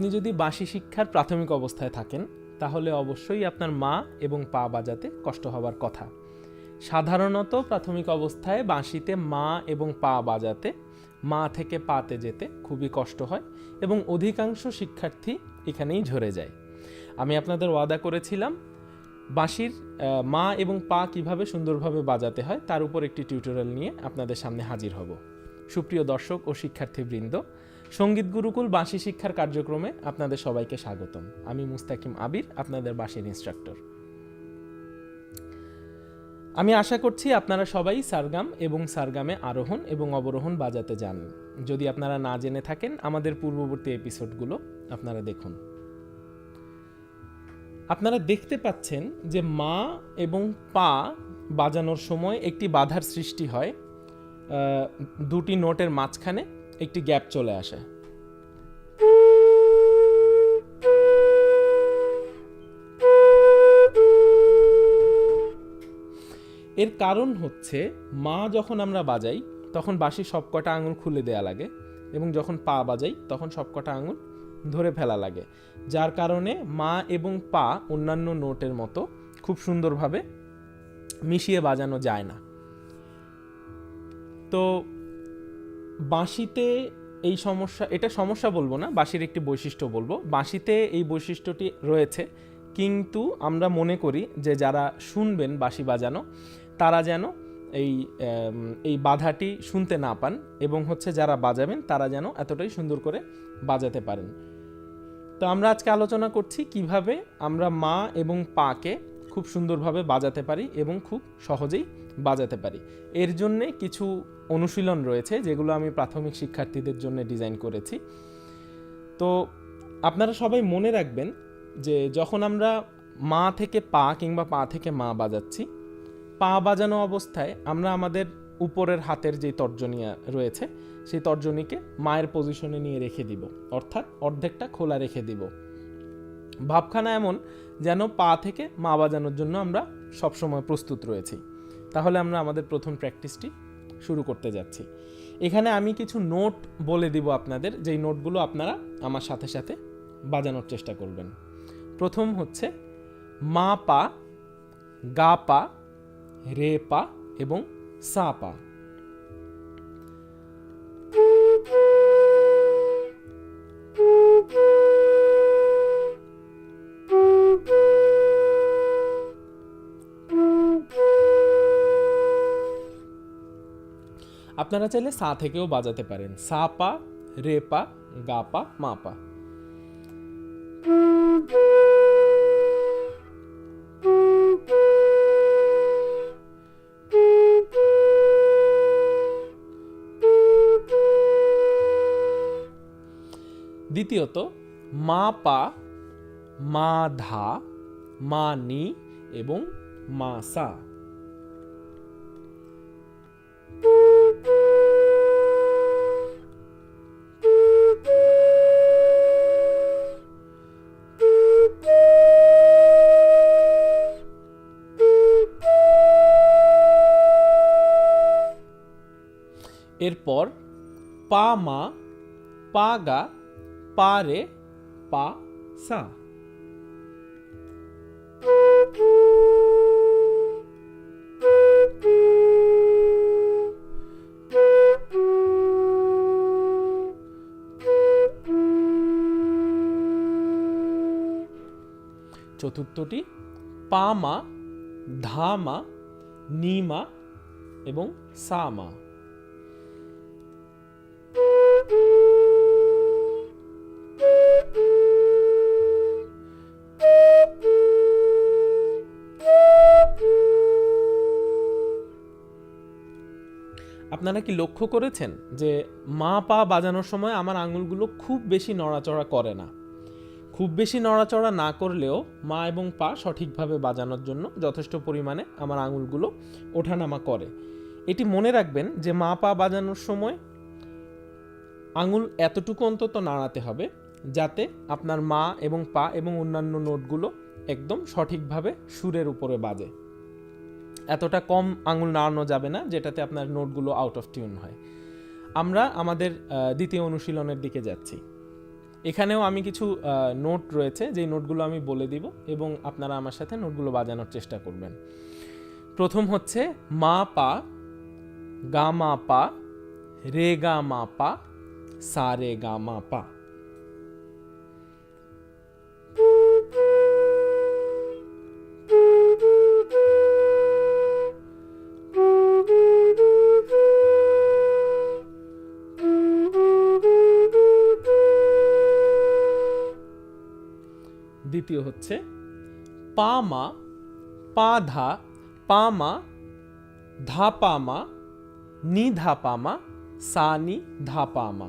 আপনি যদি বাঁশি শিক্ষার প্রাথমিক অবস্থায় থাকেন, তাহলে অবশ্যই আপনার মা এবং পা বাজাতে কষ্ট হবার কথা। সাধারণত প্রাথমিক অবস্থায় বাঁশিতে মা এবং পা বাজাতে, মা থেকে পাতে যেতে খুবই কষ্ট হয় এবং অধিকাংশ শিক্ষার্থী এখানেই ঝরে যায়। আমি আপনাদের ওয়াদা করেছিলাম, বাঁশির মা এবং পা কীভাবে সুন্দরভাবে বাজাতে হয়, তার উপর একটি টিউটোরিয়াল নিয়ে আপনাদের সামনে হাজির হব। সুপ্রিয় দর্শক ও শিক্ষার্থীবৃন্দ সংগীত গুরুকুল বাঁশি শিক্ষার কার্যক্রমে আপনাদের সবাইকে স্বাগতম। আমি মুস্তাকিম আবির, আপনাদের বাঁশির ইনস্ট্রাক্টর আমি আশা করছি আপনারা সবাই সারগাম এবং সারগামে আরোহণ এবং অবরোহণ বাজাতে জানেন যদি আপনারা না জেনে থাকেন আমাদের পূর্ববর্তী এপিসোডগুলো আপনারা দেখুন। আপনারা দেখতে পাচ্ছেন যে মা এবং পা বাজানোর সময় একটি বাধার সৃষ্টি হয় দুটি নোটের মাঝখানে একটি গ্যাপ চলে আসে। এর কারণ হচ্ছে, মা যখন আমরা বাজাই, তখন বাঁশির সবকটা আঙুল খুলে দেয়া লাগে এবং যখন পা বাজাই, তখন সবকটা আঙুল ধরে ফেলা লাগে। যার কারণে মা এবং পা অন্যান্য নোটের মতো খুব সুন্দরভাবে মিশিয়ে বাজানো যায় না। তো বাঁশিতে এই সমস্যা, এটা সমস্যা বলব না, বাঁশির একটি বৈশিষ্ট্য বলব। বাঁশিতে এই বৈশিষ্ট্যটি রয়েছে, কিন্তু আমরা মনে করি যে যারা শুনবেন বাঁশি বাজানো, তারা যেন এই এই বাধাটি শুনতে না পান এবং হচ্ছে যারা বাজাবেন, তারা যেন এতটাই সুন্দর করে বাজাতে পারেন। তো আমরা আজকে আলোচনা করছি কীভাবে আমরা মা এবং পাকে খুব সুন্দরভাবে বাজাতে পারি এবং খুব সহজেই বাজাতে পারি। এর জন্যে কিছু অনুশীলন রয়েছে যেগুলো আমি প্রাথমিক শিক্ষার্থীদের জন্য ডিজাইন করেছি। তো আপনারা সবাই মনে রাখবেন যে যখন আমরা মা থেকে পা কিংবা পা থেকে মা বাজাচ্ছি, পা বাজানো অবস্থায় আমরা আমাদের উপরের হাতের যে তর্জনিয়া রয়েছে, সেই তর্জনীকে মায়ের পজিশনে নিয়ে রেখে দিব। অর্থাৎ অর্ধেকটা খোলা রেখে দিব। ভাবখানা এমন যেন পা থেকে মা বাজানোর জন্য আমরা সবসময় প্রস্তুত রয়েছি। তাহলে আমরা আমাদের প্রথম প্র্যাকটিসটি শুরু করতে যাচ্ছি। এখানে আমি কিছু নোট বলে দিব আপনাদের, যেই নোটগুলো আপনারা আমার সাথে সাথে বাজানোর চেষ্টা করবেন। প্রথম হচ্ছে, মা পা, গা পা, রে পা এবং সা পা। আপনারা চাইলে সা থেকেও বাজাতে পারেন। সা পা, রে পা, গা পা, মা পা। দ্বিতীয়ত, মা পা, মা ধা, মা নি এবং মা সা। এরপর, পা মা, পা গা, পা রে, পা সা। চতুর্থটি, পা মা নিমা এবং সা আপনারা কি লক্ষ্য করেছেন যে মা পা বাজানোর সময় আমার আঙুলগুলো খুব বেশি নড়াচড়া করে না? খুব বেশি নড়াচড়া না করলেও মা এবং পা সঠিকভাবে বাজানোর জন্য যথেষ্ট পরিমাণে আমার আঙুলগুলো ওঠানামা করে। এটি মনে রাখবেন যে মা পা বাজানোর সময় আঙুল এতটুকু অন্তত নাড়াতে হবে যাতে আপনার মা এবং পা এবং অন্যান্য নোটগুলো একদম সঠিকভাবে সুরের উপরে বাজে। এতটা কম আঙুল নাড়ানো যাবে না, যেটাতে আপনার নোটগুলো আউট অফ টিউন হয়। আমরা আমাদের দ্বিতীয় অনুশীলনের দিকে যাচ্ছি। এখানেও আমি কিছু নোট রয়েছে, যেই নোটগুলো আমি বলে দিব এবং আপনারা আমার সাথে নোটগুলো বাজানোর চেষ্টা করবেন। প্রথম হচ্ছে, মা পা, গা মা পা, রে গা মা পা, সা রে গা মা পা। দ্বিতীয় হচ্ছে পা মা পা ধা পা মা ধা পা মা নি ধা পা মা সা নি ধা পা মা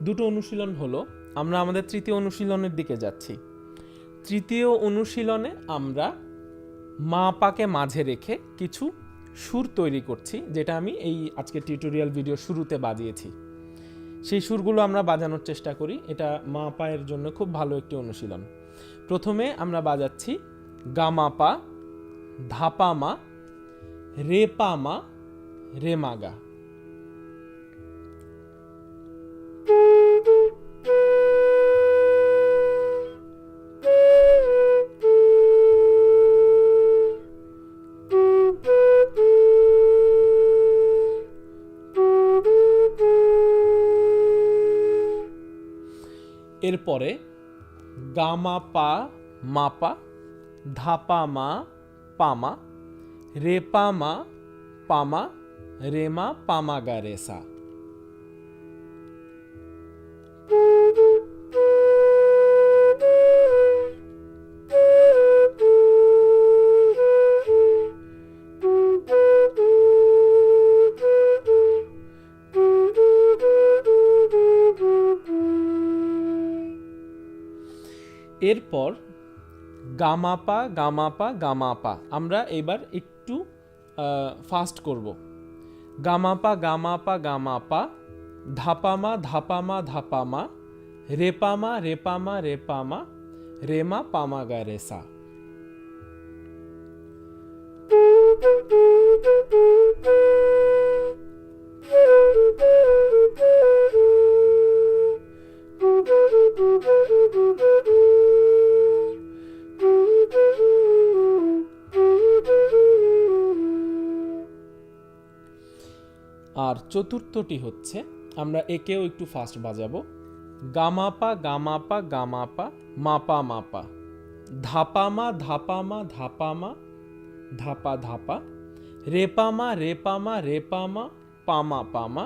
দুটো অনুশীলন হলো আমরা আমাদের তৃতীয় অনুশীলনের দিকে যাচ্ছি। তৃতীয় অনুশীলনে আমরা মা পাকে মাঝে রেখে কিছু সুর তৈরি করছি, যেটা আমি এই আজকে টিউটোরিয়াল ভিডিও শুরুতে বাজিয়েছি। সেই সুরগুলো আমরা বাজানোর চেষ্টা করি, এটা মা পায়ের জন্য খুব ভালো একটি অনুশীলন। প্রথমে আমরা বাজাচ্ছি গামা পা ধাপা মা এরপরে গামা পা মাপা ধাপা মা পামা রেপা মা পামা রেমা পামা গা রেসা। এরপর গামাপা গামাপা গামাপা। আমরা এবার একটু ফাস্ট করব। গামাপা গামাপা গামাপা, ধাপামা ধাপামা ধাপামা, রেপামা রেপামা রেপামা, রেমা পামা গা রেসা চতুর্থটি হচ্ছে, আমরা একেও একটু ফাস্ট বাজাবো। গামাপা গামাপা গামাপা, মাপা মাপা। ধাপামা ধাপামা ধাপামা, ধাপা ধাপা। রেপামা রেপামা রেপামা, পামা পামা।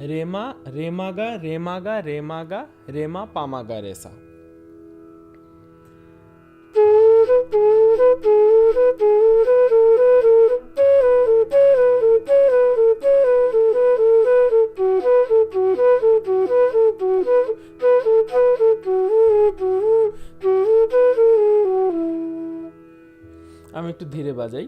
রেমা, রেমাগা রেমাগা রেমাগা, রেমা, পামাগা, রেসা। বাজাই।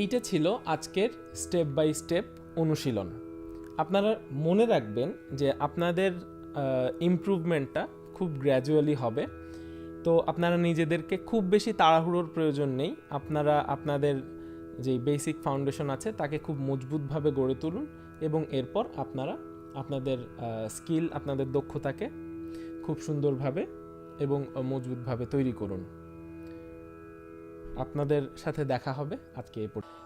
এইটা ছিল আজকের স্টেপ বাই স্টেপ অনুশীলন। আপনারা মনে রাখবেন যে আপনাদের ইমপ্রুভমেন্টটা খুব গ্র্যাজুয়ালি হবে। তো আপনারা নিজেদেরকে খুব বেশি তাড়াহুড়োর প্রয়োজন নেই। আপনারা আপনাদের যে বেসিক ফাউন্ডেশন আছে, তাকে খুব মজবুতভাবে গড়ে তুলুন এবং এরপর আপনারা আপনাদের স্কিল আপনাদের দক্ষতাকে খুব সুন্দরভাবে এবং মজবুতভাবে তৈরি করুন। আপনাদের সাথে দেখা হবে আজকে এই পর্যন্ত।